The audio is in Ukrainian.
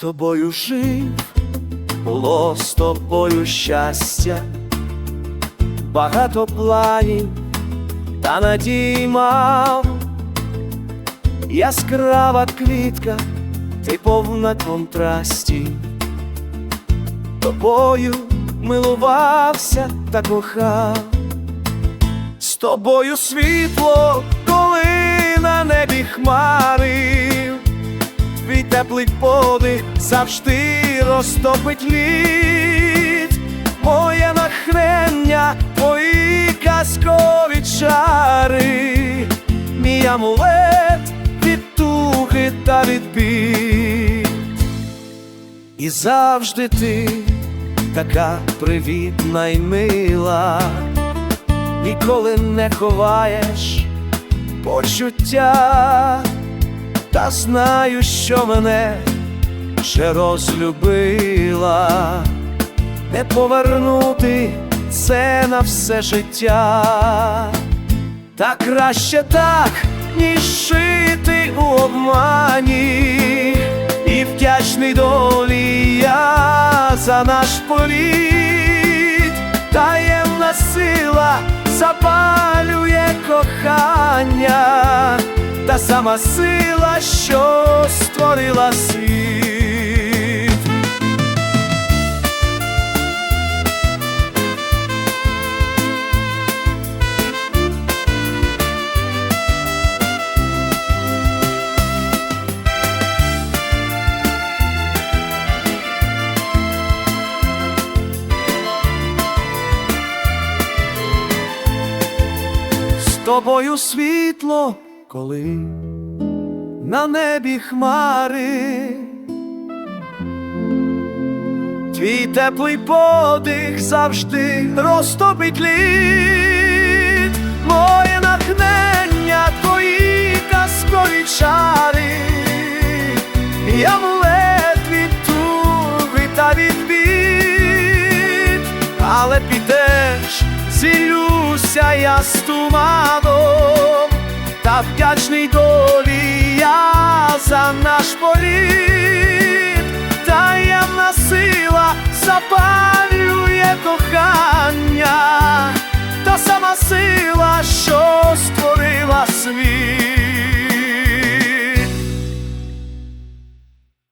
тобою жив, було з тобою щастя, багато планів та надій мав, яскрава квітка, ти повна контрастів, тобою милувався та кохав, з тобою світло, коли на небі хмари. Теплий подих завжди розтопить лід, моє натхнення, твої казкові чари, мій амулет від туги та від бід. І завжди ти така привітна й мила, ніколи не ховаєш почуття. Та знаю, що мене ще розлюбила, не повернути це на все життя, та краще так, ніж жити у обмані, і вдячний долі я за наш політ, таємна сила запалює кохання. Та сама сила, що створила світ. З тобою світло, коли на небі хмари, твій теплий подих завжди розтопить лід, моє натхнення, твої казкові чари, і амулет від туги та від бід, але підеш, зілюся я з туманом наш політ, таємна сила запалює кохання, та сама сила, що створила світ.